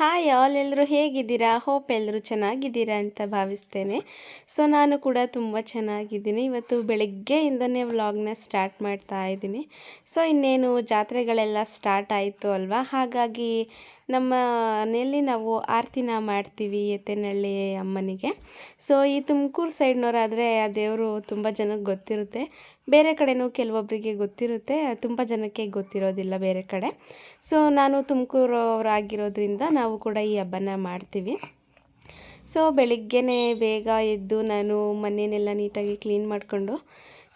Hi all ಎಲ್ಲರೂ ಹೇಗಿದ್ದೀರಾ? Hope ಎಲ್ಲರೂ ಚೆನ್ನಾಗಿದ್ದೀರಾ ಅಂತ ಭಾವಿಸ್ತೇನೆ. ಸೊ ನಾನು ಕೂಡ ತುಂಬ ಚೆನ್ನಾಗಿದ್ದೀನಿ. ಇವತ್ತು ಬೆಳಗ್ಗೆಯಿಂದನೇ ವ್ಲಾಗ್ನ ಸ್ಟಾರ್ಟ್ ಮಾಡ್ತಾ ಇದ್ದೀನಿ. ಸೊ ಇನ್ನೇನು ಜಾತ್ರೆಗಳೆಲ್ಲ ಸ್ಟಾರ್ಟ್ ಆಯಿತು ಅಲ್ವಾ? ಹಾಗಾಗಿ ನಮ್ಮ ಮನೆಯಲ್ಲಿ ನಾವು ಆರತಿನ ಮಾಡ್ತೀವಿ ಎತ್ತೇನಹಳ್ಳಿ ಅಮ್ಮನಿಗೆ. ಸೊ ಈ ತುಮಕೂರು ಸೈಡ್ನವರಾದರೆ ಆ ದೇವರು ತುಂಬ ಜನಕ್ಕೆ ಗೊತ್ತಿರುತ್ತೆ. ಬೇರೆ ಕಡೆನೂ ಕೆಲವೊಬ್ಬರಿಗೆ ಗೊತ್ತಿರುತ್ತೆ. ತುಂಬ ಜನಕ್ಕೆ ಗೊತ್ತಿರೋದಿಲ್ಲ ಬೇರೆ ಕಡೆ. ಸೊ ನಾನು ತುಮಕೂರವರಾಗಿರೋದ್ರಿಂದ ನಾವು ಕೂಡ ಈ ಹಬ್ಬನ ಮಾಡ್ತೀವಿ. ಸೊ ಬೆಳಿಗ್ಗೆನೇ ಬೇಗ ಎದ್ದು ನಾನು ಮನೆಯನ್ನೆಲ್ಲ ನೀಟಾಗಿ ಕ್ಲೀನ್ ಮಾಡಿಕೊಂಡು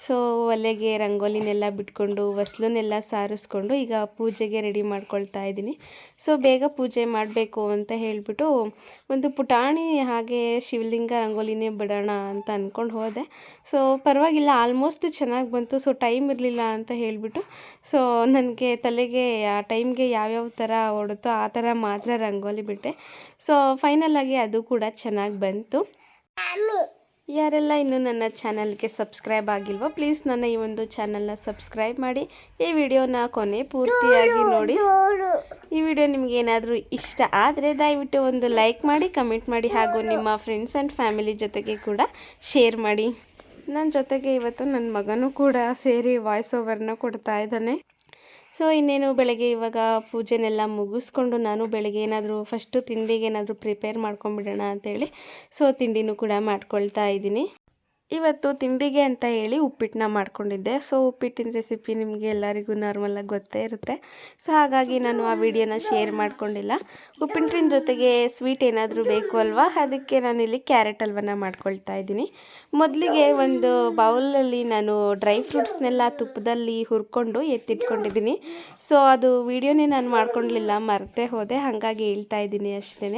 ಸೊ ಒಲೆಗೆ ರಂಗೋಲಿನೆಲ್ಲ ಬಿಟ್ಕೊಂಡು ಹೊಸ್ಲನ್ನೆಲ್ಲ ಸಾರಿಸ್ಕೊಂಡು ಈಗ ಪೂಜೆಗೆ ರೆಡಿ ಮಾಡ್ಕೊಳ್ತಾ ಇದ್ದೀನಿ. ಸೊ ಬೇಗ ಪೂಜೆ ಮಾಡಬೇಕು ಅಂತ ಹೇಳಿಬಿಟ್ಟು ಒಂದು ಪುಟಾಣಿ ಹಾಗೆ ಶಿವಲಿಂಗ ರಂಗೋಲಿನೇ ಬಿಡೋಣ ಅಂತ ಅಂದ್ಕೊಂಡು ಹೋದೆ. ಸೊ ಪರವಾಗಿಲ್ಲ ಆಲ್ಮೋಸ್ಟ್ ಚೆನ್ನಾಗಿ ಬಂತು. ಸೊ ಟೈಮ್ ಇರಲಿಲ್ಲ ಅಂತ ಹೇಳಿಬಿಟ್ಟು. ಸೊ ನನಗೆ ತಲೆಗೆ, ಆ ಟೈಮ್ಗೆ ಯಾವ್ಯಾವ ಥರ ಓಡುತ್ತೋ ಆ ಥರ ಮಾತ್ರ ರಂಗೋಲಿ ಬಿಟ್ಟೆ. ಸೊ ಫೈನಲಾಗಿ ಅದು ಕೂಡ ಚೆನ್ನಾಗಿ ಬಂತು. ಯಾರೆಲ್ಲ ಇನ್ನೂ ನನ್ನ ಚಾನಲ್ಗೆ ಸಬ್ಸ್ಕ್ರೈಬ್ ಆಗಿಲ್ವೋ ಪ್ಲೀಸ್ ನನ್ನ ಈ ಒಂದು ಚಾನಲ್ನ ಸಬ್ಸ್ಕ್ರೈಬ್ ಮಾಡಿ. ಈ ವಿಡಿಯೋನ ಕೊನೆ ಪೂರ್ತಿಯಾಗಿ ನೋಡಿ ಈ ವಿಡಿಯೋ ನಿಮ್ಗೆ ಏನಾದರೂ ಇಷ್ಟ ಆದರೆ ದಯವಿಟ್ಟು ಒಂದು ಲೈಕ್ ಮಾಡಿ ಕಮೆಂಟ್ ಮಾಡಿ ಹಾಗೂ ನಿಮ್ಮ ಫ್ರೆಂಡ್ಸ್ ಆ್ಯಂಡ್ ಫ್ಯಾಮಿಲಿ ಜೊತೆಗೆ ಕೂಡ ಶೇರ್ ಮಾಡಿ. ನನ್ನ ಜೊತೆಗೆ ಇವತ್ತು ನನ್ನ ಮಗನೂ ಕೂಡ ಸೇರಿ ವಾಯ್ಸ್ ಓವರ್ನ ಕೊಡ್ತಾ ಇದ್ದಾನೆ. ಸೊ ಇನ್ನೇನು ಬೆಳಗ್ಗೆ ಇವಾಗ ಪೂಜೆನೆಲ್ಲ ಮುಗಿಸ್ಕೊಂಡು ನಾನು ಬೆಳಗ್ಗೆ ಏನಾದರೂ ಫಸ್ಟು ತಿಂಡಿಗೆ ಏನಾದರೂ ಪ್ರಿಪೇರ್ ಮಾಡ್ಕೊಂಬಿಡೋಣ ಅಂತೇಳಿ. ಸೊ ತಿಂಡಿನೂ ಕೂಡ ಮಾಡ್ಕೊಳ್ತಾ ಇದ್ದೀನಿ. ಇವತ್ತು ತಿಂಡಿಗೆ ಅಂತ ಹೇಳಿ ಉಪ್ಪಿಟ್ಟನ್ನ ಮಾಡ್ಕೊಂಡಿದ್ದೆ. ಸೊ ಉಪ್ಪಿಟ್ಟಿನ ರೆಸಿಪಿ ನಿಮಗೆ ಎಲ್ಲರಿಗೂ ನಾರ್ಮಲಾಗಿ ಗೊತ್ತೇ ಇರುತ್ತೆ. ಸೊ ಹಾಗಾಗಿ ನಾನು ಆ ವಿಡಿಯೋನ ಶೇರ್ ಮಾಡ್ಕೊಂಡಿಲ್ಲ. ಉಪ್ಪಿಟ್ಟಿನ ಜೊತೆಗೆ ಸ್ವೀಟ್ ಏನಾದರೂ ಬೇಕು ಅಲ್ವಾ? ಅದಕ್ಕೆ ನಾನು ಇಲ್ಲಿ ಕ್ಯಾರೆಟ್ ಹಲ್ವನ ಮಾಡ್ಕೊಳ್ತಾ ಇದ್ದೀನಿ. ಮೊದಲಿಗೆ ಒಂದು ಬೌಲಲ್ಲಿ ನಾನು ಡ್ರೈ ಫ್ರೂಟ್ಸ್ನೆಲ್ಲ ತುಪ್ಪದಲ್ಲಿ ಹುರ್ಕೊಂಡು ಎತ್ತಿಟ್ಕೊಂಡಿದ್ದೀನಿ. ಸೊ ಅದು ವಿಡಿಯೋನೇ ನಾನು ಮಾಡ್ಕೊಳ್ಲಿಲ್ಲ ಮರೆತೇ ಹೋದೆ. ಹಾಗಾಗಿ ಹೇಳ್ತಾ ಇದ್ದೀನಿ ಅಷ್ಟೇ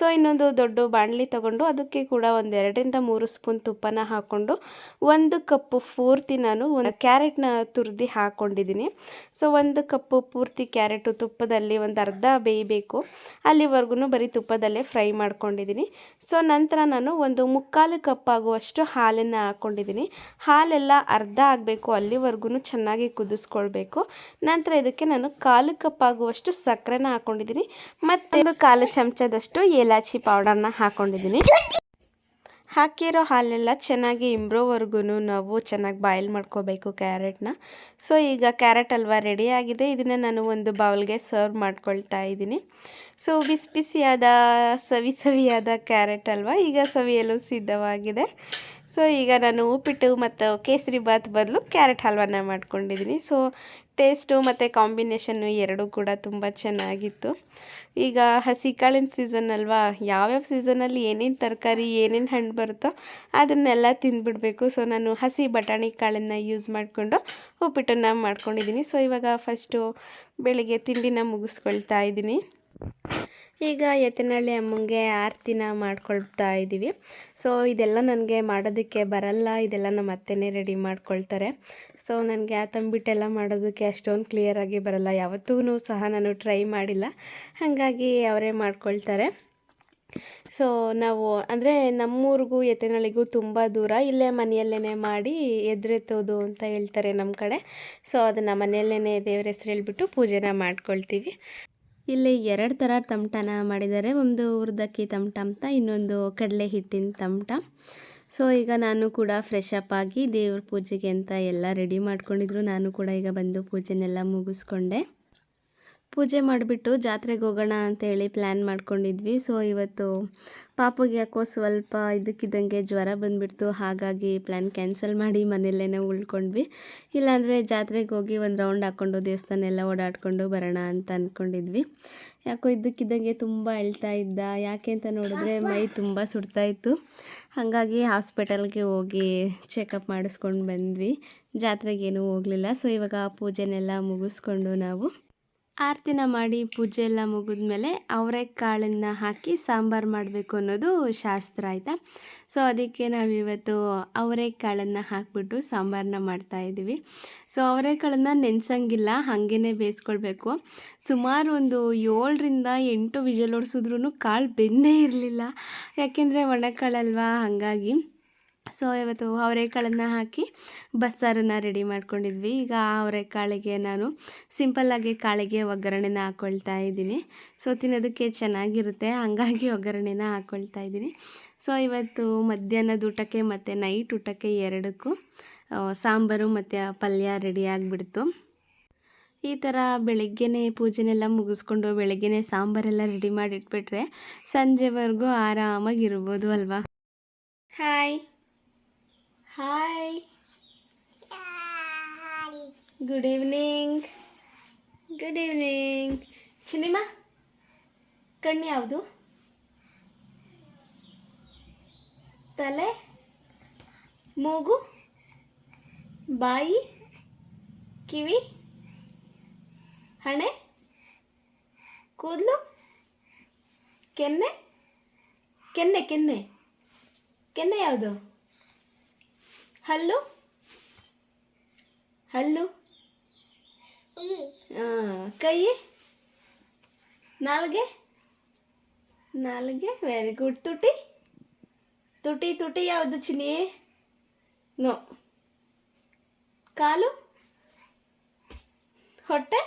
ಸೊ, ಇನ್ನೊಂದು ದೊಡ್ಡ ಬಾಣಲಿ ತಗೊಂಡು ಅದಕ್ಕೆ ಕೂಡ ಒಂದು ಎರಡರಿಂದ ಮೂರು ಸ್ಪೂನ್ ತುಪ್ಪನ ಹಾಕ್ಕೊಂಡು ಒಂದು ಕಪ್ಪು ಪೂರ್ತಿ ನಾನು ಒಂದು ಕ್ಯಾರೆಟ್ನ ತುರಿದು ಹಾಕ್ಕೊಂಡಿದ್ದೀನಿ ಸೊ, ಒಂದು ಕಪ್ಪು ಪೂರ್ತಿ ಕ್ಯಾರೆಟು ತುಪ್ಪದಲ್ಲಿ ಒಂದು ಅರ್ಧ ಬೇಯಬೇಕು. ಅಲ್ಲಿವರೆಗೂ ಬರೀ ತುಪ್ಪದಲ್ಲೇ ಫ್ರೈ ಮಾಡ್ಕೊಂಡಿದ್ದೀನಿ. ಸೊ, ನಂತರ ನಾನು ಒಂದು ಮುಕ್ಕಾಲು ಕಪ್ ಆಗುವಷ್ಟು ಹಾಲನ್ನು ಹಾಕ್ಕೊಂಡಿದ್ದೀನಿ ಹಾಲೆಲ್ಲ ಅರ್ಧ ಆಗಬೇಕು, ಅಲ್ಲಿವರೆಗೂ ಚೆನ್ನಾಗಿ ಕುದಿಸ್ಕೊಳ್ಬೇಕು. ನಂತರ ಇದಕ್ಕೆ ನಾನು ಕಾಲು ಕಪ್ ಆಗುವಷ್ಟು ಸಕ್ಕರೆನ ಹಾಕ್ಕೊಂಡಿದ್ದೀನಿ ಮತ್ತೊಂದು ಕಾಲು ಚಮಚದಷ್ಟು ಏಲಾಚಿ ಪೌಡರ್ನ ಹಾಕ್ಕೊಂಡಿದ್ದೀನಿ ಹಾಕಿರೋ ಹಾಲೆಲ್ಲ ಚೆನ್ನಾಗಿ ಇಂಬ್ರೋವರೆಗೂ ನಾವು ಚೆನ್ನಾಗಿ ಬಾಯ್ಲ್ ಮಾಡ್ಕೋಬೇಕು ಕ್ಯಾರೆಟ್ನ ಸೊ ಈಗ ಕ್ಯಾರೆಟ್ ಹಲ್ವ ರೆಡಿಯಾಗಿದೆ ಇದನ್ನು ನಾನು ಒಂದು ಬೌಲ್ಗೆ ಸರ್ವ್ ಮಾಡ್ಕೊಳ್ತಾ ಇದ್ದೀನಿ. ಸೊ ಬಿಸಿ ಬಿಸಿಯಾದ, ಸವಿ ಸವಿಯಾದ ಕ್ಯಾರೆಟ್ ಹಲ್ವ ಈಗ ಸವಿಯಲು ಸಿದ್ಧವಾಗಿದೆ. ಸೊ ಈಗ ನಾನು ಉಪ್ಪಿಟ್ಟು ಮತ್ತು ಕೇಸರಿ ಬಾತ್ ಬದಲು ಕ್ಯಾರೆಟ್ ಹಲ್ವಾನ ಮಾಡ್ಕೊಂಡಿದ್ದೀನಿ. ಸೊ ಟೇಸ್ಟು ಮತ್ತು ಕಾಂಬಿನೇಷನ್ನು ಎರಡೂ ಕೂಡ ತುಂಬ ಚೆನ್ನಾಗಿತ್ತು. ಈಗ ಹಸಿ ಕಾಳಿನ ಸೀಸನ್ ಅಲ್ವಾ? ಯಾವ್ಯಾವ ಸೀಸನಲ್ಲಿ ಏನೇನು ತರಕಾರಿ, ಏನೇನು ಹಣ್ಣು ಬರುತ್ತೋ ಅದನ್ನೆಲ್ಲ ತಿಂದ್ಬಿಡಬೇಕು. ಸೊ ನಾನು ಹಸಿ ಬಟಾಣಿ ಕಾಳನ್ನು ಯೂಸ್ ಮಾಡಿಕೊಂಡು ಉಪ್ಪಿಟ್ಟನ್ನು ಮಾಡ್ಕೊಂಡಿದ್ದೀನಿ. ಸೊ ಇವಾಗ ಫಸ್ಟು ಬೆಳಿಗ್ಗೆ ತಿಂಡಿನ ಮುಗಿಸ್ಕೊಳ್ತಾ ಇದ್ದೀನಿ. ಈಗ ಎತ್ತಿನಹಳ್ಳಿ ಅಮ್ಮಂಗೆ ಆರತಿನ ಮಾಡ್ಕೊಳ್ತಾ ಇದ್ದೀವಿ. ಸೊ ಇದೆಲ್ಲ ನನಗೆ ಮಾಡೋದಕ್ಕೆ ಬರಲ್ಲ. ಇದೆಲ್ಲ ನಮ್ಮ ಅತ್ತೆನೇ ರೆಡಿ ಮಾಡ್ಕೊಳ್ತಾರೆ. ಸೊ ನನಗೆ ಆ ತಂಬಿಟ್ಟೆಲ್ಲ ಮಾಡೋದಕ್ಕೆ ಅಷ್ಟೊಂದು ಕ್ಲಿಯರಾಗಿ ಬರಲ್ಲ. ಯಾವತ್ತೂ ಸಹ ನಾನು ಟ್ರೈ ಮಾಡಿಲ್ಲ. ಹಾಗಾಗಿ ಅವರೇ ಮಾಡ್ಕೊಳ್ತಾರೆ. ಸೊ ನಾವು, ಅಂದರೆ ನಮ್ಮೂರಿಗೂ ಎತ್ತಿನಹಳ್ಳಿಗೂ ತುಂಬ ದೂರ. ಇಲ್ಲೇ ಮನೆಯಲ್ಲೇ ಮಾಡಿ ಎದುರೆತ್ತೋದು ಅಂತ ಹೇಳ್ತಾರೆ ನಮ್ಮ ಕಡೆ. ಸೊ ಅದನ್ನು ಮನೆಯಲ್ಲೇ ದೇವ್ರ ಹೆಸ್ರು ಹೇಳ್ಬಿಟ್ಟು ಪೂಜೆನ ಮಾಡ್ಕೊಳ್ತೀವಿ. ಇಲ್ಲಿ ಎರಡು ಥರ ತಮಟನ ಮಾಡಿದ್ದಾರೆ. ಒಂದು ಉರ್ದಕ್ಕಿ ತಮಟ ಅಂತ, ಇನ್ನೊಂದು ಕಡಲೆ ಹಿಟ್ಟಿನ ತಮಟ ಸೊ ಈಗ ನಾನು ಕೂಡ ಫ್ರೆಶ್ ಅಪ್ ಆಗಿ ದೇವ್ರ ಪೂಜೆಗೆ ಅಂತ ಎಲ್ಲ ರೆಡಿ ಮಾಡ್ಕೊಂಡಿದ್ರು. ನಾನು ಕೂಡ ಈಗ ಬಂದು ಪೂಜೆನೆಲ್ಲ ಮುಗಿಸ್ಕೊಂಡೆ. ಪೂಜೆ ಮಾಡಿಬಿಟ್ಟು ಜಾತ್ರೆಗೆ ಹೋಗೋಣ ಅಂತೇಳಿ ಪ್ಲ್ಯಾನ್ ಮಾಡ್ಕೊಂಡಿದ್ವಿ. ಸೊ ಇವತ್ತು ಪಾಪಗೆ ಯಾಕೋ ಸ್ವಲ್ಪ ಇದಕ್ಕಿದ್ದಂಗೆ ಜ್ವರ ಬಂದುಬಿಡ್ತು. ಹಾಗಾಗಿ ಪ್ಲ್ಯಾನ್ ಕ್ಯಾನ್ಸಲ್ ಮಾಡಿ ಮನೆಯಲ್ಲೇ ಉಳ್ಕೊಂಡ್ವಿ. ಇಲ್ಲಾಂದರೆ ಜಾತ್ರೆಗೆ ಹೋಗಿ ಒಂದು ರೌಂಡ್ ಹಾಕ್ಕೊಂಡು ದೇವಸ್ಥಾನ ಎಲ್ಲ ಓಡಾಡಿಕೊಂಡು ಬರೋಣ ಅಂತ ಅಂದ್ಕೊಂಡಿದ್ವಿ ಯಾಕೋ ಇದ್ದಕ್ಕಿದ್ದಂಗೆ ತುಂಬ ಅಳ್ತಾ ಇದ್ದ. ಯಾಕೆ ಅಂತ ನೋಡಿದ್ರೆ ಮೈ ತುಂಬ ಸುಡ್ತಾ ಇತ್ತು. ಹಾಗಾಗಿ ಹಾಸ್ಪಿಟಲ್ಗೆ ಹೋಗಿ ಚೆಕಪ್ ಮಾಡಿಸ್ಕೊಂಡು ಬಂದ್ವಿ. ಜಾತ್ರೆಗೇನೂ ಹೋಗಲಿಲ್ಲ. ಸೊ ಇವಾಗ ಪೂಜೆನೆಲ್ಲ ಮುಗಿಸ್ಕೊಂಡು ನಾವು ಆರತಿನ ಮಾಡಿ ಪೂಜೆ ಎಲ್ಲ ಮುಗಿದ್ಮೇಲೆ ಅವರೆಕಾಳನ್ನು ಹಾಕಿ ಸಾಂಬಾರು ಮಾಡಬೇಕು ಅನ್ನೋದು ಶಾಸ್ತ್ರ ಆಯಿತಾ? ಸೊ ಅದಕ್ಕೆ ನಾವಿವತ್ತು ಅವರೆಕಾಳನ್ನು ಹಾಕಿಬಿಟ್ಟು ಸಾಂಬಾರನ್ನ ಮಾಡ್ತಾಯಿದ್ದೀವಿ ಸೊ ಅವರೆಕಾಳನ್ನು ನೆನೆಸಂಗಿಲ್ಲ ಹಾಗೇ ಬೇಯಿಸ್ಕೊಳ್ಬೇಕು. ಸುಮಾರು ಒಂದು ಏಳರಿಂದ ಎಂಟು ವಿಜಲ್ ಹೊಡ್ಸಿದ್ರೂ ಕಾಳು ಬೆಂದೇ ಇರಲಿಲ್ಲ. ಯಾಕೆಂದರೆ ಒಣಕಾಳಲ್ವಾ ಹಾಗಾಗಿ ಸೊ ಇವತ್ತು ಅವರೆಕಾಳನ್ನು ಹಾಕಿ ಬಸ್ಸಾರನ್ನು ರೆಡಿ ಮಾಡ್ಕೊಂಡಿದ್ವಿ. ಈಗ ಆ ಅವರೆಕಾಳಿಗೆ ನಾನು ಸಿಂಪಲ್ಲಾಗಿ ಕಾಳಿಗೆ ಒಗ್ಗರಣೆನ ಹಾಕ್ಕೊಳ್ತಾ ಇದ್ದೀನಿ. ಸೊ ತಿನ್ನೋದಕ್ಕೆ ಚೆನ್ನಾಗಿರುತ್ತೆ. ಹಂಗಾಗಿ ಒಗ್ಗರಣೆನ ಹಾಕ್ಕೊಳ್ತಾ ಇದ್ದೀನಿ. ಸೊ ಇವತ್ತು ಮಧ್ಯಾಹ್ನದ ಊಟಕ್ಕೆ ಮತ್ತು ನೈಟ್ ಊಟಕ್ಕೆ ಎರಡಕ್ಕೂ ಸಾಂಬಾರು ಮತ್ತು ಪಲ್ಯ ರೆಡಿ ಆಗಿಬಿಡ್ತು. ಈ ಥರ ಬೆಳಗ್ಗೆನೇ ಪೂಜೆನೆಲ್ಲ ಮುಗಿಸ್ಕೊಂಡು ಬೆಳಗ್ಗೆನೇ ಸಾಂಬಾರೆಲ್ಲ ರೆಡಿ ಮಾಡಿಟ್ಬಿಟ್ರೆ ಸಂಜೆವರೆಗೂ ಆರಾಮಾಗಿ ಇರ್ಬೋದು ಅಲ್ವಾ? Hi hi good evening good evening ಚಿನಿಮ ಕಣ್ಣು ಯಾವುದು? ತಲೆ ಮೂಗು ಬಾಯಿ ಕಿವಿ ಹಣೆ ಕೂದಲು ಕೆನ್ನೆ ಕೆನ್ನೆ ಕೆನ್ನೆ. ಕೆನ್ನೆ ಯಾವುದು? ಹಲ್ಲು? ಹಲ್ಲು? ಕೈ? ನಾಲ್ಗೆ? ನಾಲ್ಗೆ ವೆರಿ ಗುಡ್ ತುಟಿ? ತುಟಿ ತುಟಿ ಯಾವುದು ಚಿನಿ ನೋ. ಕಾಲು? ಹೊಟ್ಟೆ?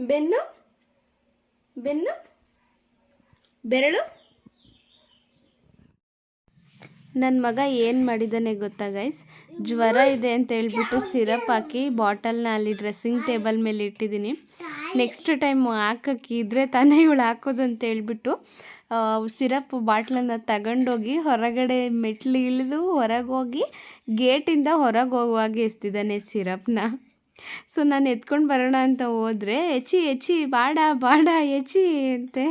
ಬೆನ್ನು? ಬೆನ್ನು? ಬೆರಳು? ನನ್ನ ಮಗ ಏನು ಮಾಡಿದ್ದಾನೆ ಗೊತ್ತಾ ಗೈಸ್ ಜ್ವರ ಇದೆ ಅಂತ ಹೇಳ್ಬಿಟ್ಟು ಸಿರಪ್ ಹಾಕಿ ಬಾಟಲ್ನ ಅಲ್ಲಿ ಡ್ರೆಸ್ಸಿಂಗ್ ಟೇಬಲ್ ಮೇಲೆ ಇಟ್ಟಿದ್ದೀನಿ. ನೆಕ್ಸ್ಟ್ ಟೈಮ್ ಹಾಕಕ್ಕೆ ಇದ್ರೆ ತಾನೇ ಇವಳು ಹಾಕೋದು ಅಂತ ಹೇಳ್ಬಿಟ್ಟು ಸಿರಪ್ ಬಾಟ್ಲನ್ನು ತಗೊಂಡೋಗಿ ಹೊರಗಡೆ ಮೆಟ್ಲು ಇಳಿದು ಹೊರಗೆ ಹೋಗಿ ಗೇಟಿಂದ ಹೊರಗೆ ಹೋಗುವಾಗೆ ಎಸ್ತಿದ್ದಾನೆ ಸಿರಪ್ನ. ಸೊ ನಾನು ಎತ್ಕೊಂಡು ಬರೋಣ ಅಂತ ಹೋದರೆ ಎಚ್ಚಿ ಎಚ್ಚಿ ಬಾಡ ಬಾಡ ಎಚ್ಚಿ ಅಂತೆ.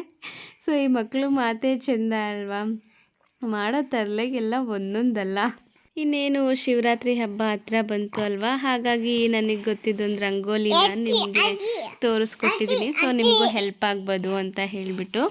ಸೊ ಈ ಮಕ್ಕಳು ಮಾತೇ ಚೆಂದ ಅಲ್ವಾ? ಮಾಡೋ ತರಲೆಗೆಲ್ಲ ಒಂದೊಂದಲ್ಲ. ಇನ್ನೇನು ಶಿವರಾತ್ರಿ ಹಬ್ಬ ಹತ್ರ ಬಂತು ಅಲ್ವಾ? ಹಾಗಾಗಿ ನನಗೆ ಗೊತ್ತಿದ್ದೊಂದು ರಂಗೋಲಿನ ನಿಮಗೆ ತೋರಿಸ್ಕೊಟ್ಟಿದ್ದೀನಿ ಸೊ ನಿಮಗೂ ಹೆಲ್ಪ್ ಆಗ್ಬೋದು ಅಂತ ಹೇಳಿಬಿಟ್ಟು.